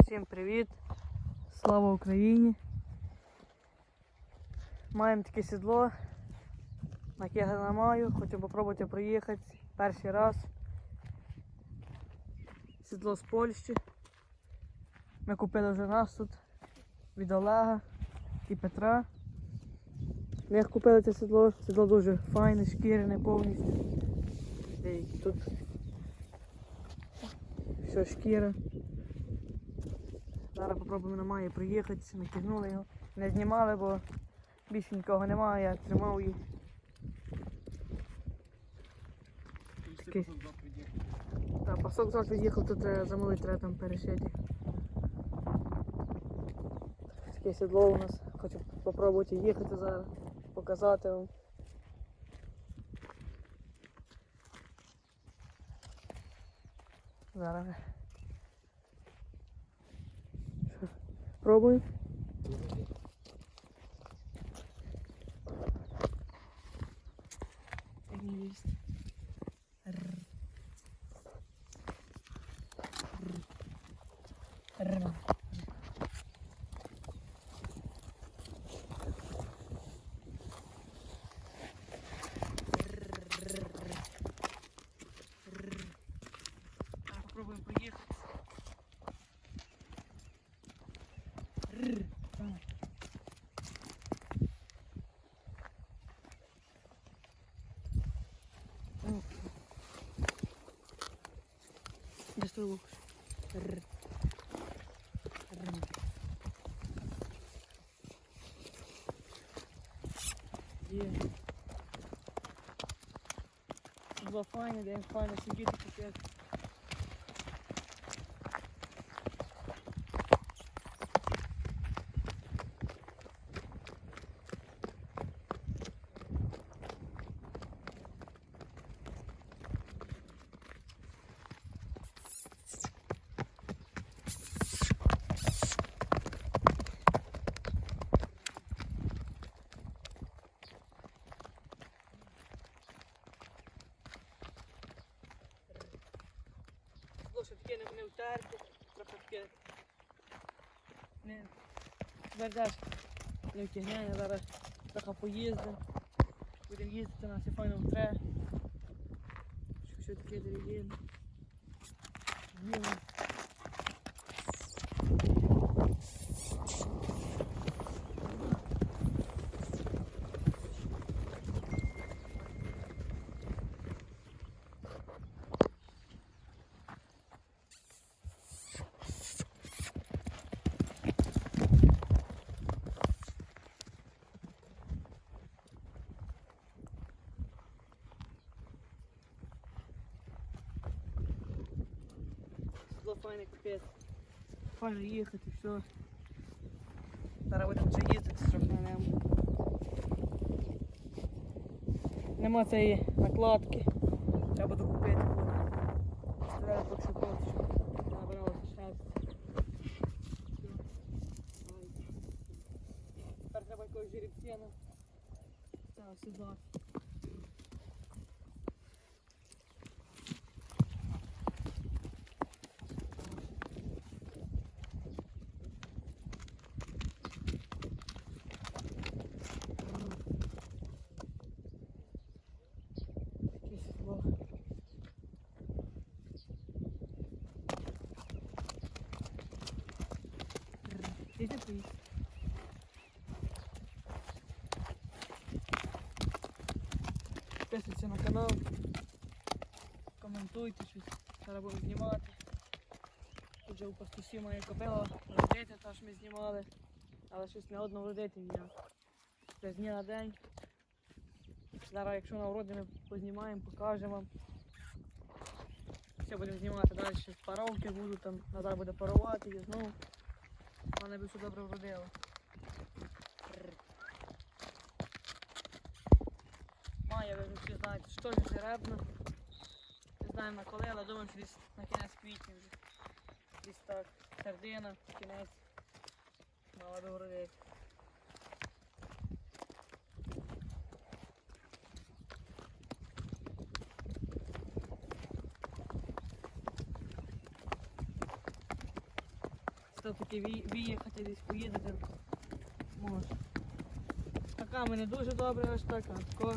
Всім привіт! Слава Україні! Маємо таке сідло, на яке я не маю, хочу спробувати проїхати перший раз. Сідло з Польщі. Ми купили вже нас тут від Олега і Петра. Ми купили це сідло, сідло дуже файне, шкірене повністю. Тут все шкіра. Зараз попробуємо на маї приїхати, натягнули його. Не знімали, бо більше нікого немає, я тримав її. Такий. Та пасок зараз від'їхав, тут треба замовити, треба там перешити. Таке сідло у нас. Хочу спробувати їхати зараз, показати вам. Зараз. Що, Пробуємо. Они есть. Estou louco. Yeah. We'll find it and find a singular together. Втерти, трохи. Не. Вердеш, не втягняє, зараз трохи поїздимо. Будемо їздити, на і файно що таке дерев'яне. Сідло файне капець. Файно їхати, все. Зараз будемо вже їздити трохи на ньому. Нема цієї накладки. Треба докупити буде. Треба пошукати, щоб набиралося щастя. Давай. Тепер треба якогось жеребця. Це сідла. Таке сідло. Іди. Підписуйтесь на канал, коментуйте щось, зараз будемо знімати. Тут же у пастусі моя кобила, родити теж ми знімали, але щось не одно родити ніяк. Це з дня на день. Зараз, якщо на вроді ми познімаємо, покажемо вам. Все будемо знімати далі. Паровки будуть, там Назар буде парувати і знову. Вона би все добре вродило. Має, ви всі знаєте, що ж жеребна. Не знаємо на коли, але думаю, що десь на кінець квітня вже. Десь так, середина, кінець. Мала би вродити. Хочете таки виїхати десь поїдете, може. Скаками не дуже добре аж так, а тако.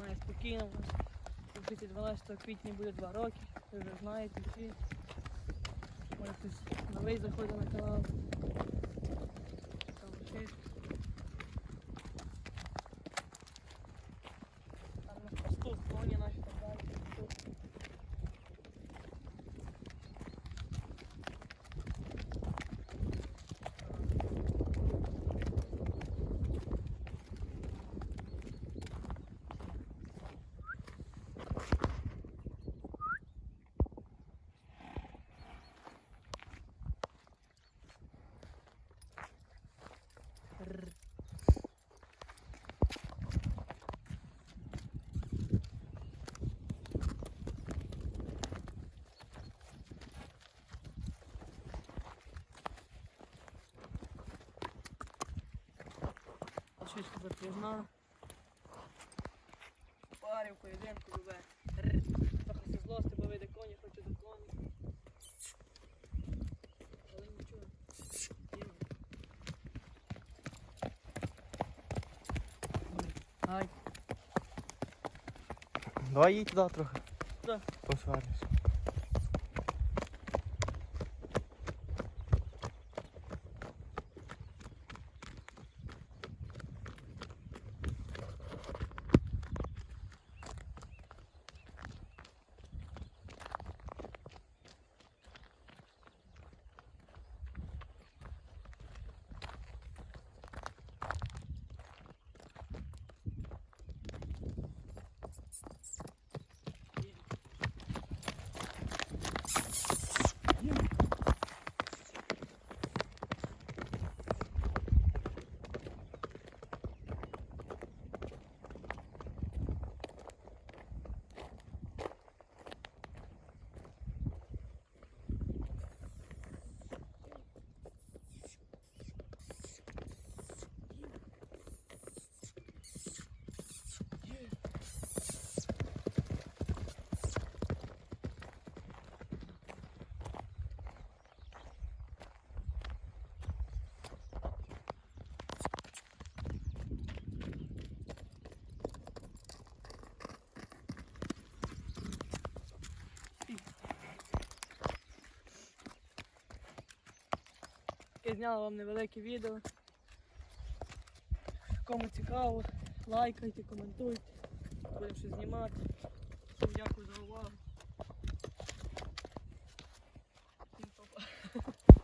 Має спокійно у нас. 12 квітня буде 2 роки, ви вже знаєте всі. Може хтось новий заходить на канал. Там ще. Там у нас пастух, коні наші так далі. пастух. Рррр. Шишка запряжна. Парів поєдинку любе. Трохи зі злости, бо вийде коні, хоче до коні. Але нічого. Ай. Давай їдь туди трохи. Куди? Посвариш. Я зняла вам невелике відео. Кому цікаво, лайкайте, коментуйте. Будемо щось знімати. Всім дякую за увагу.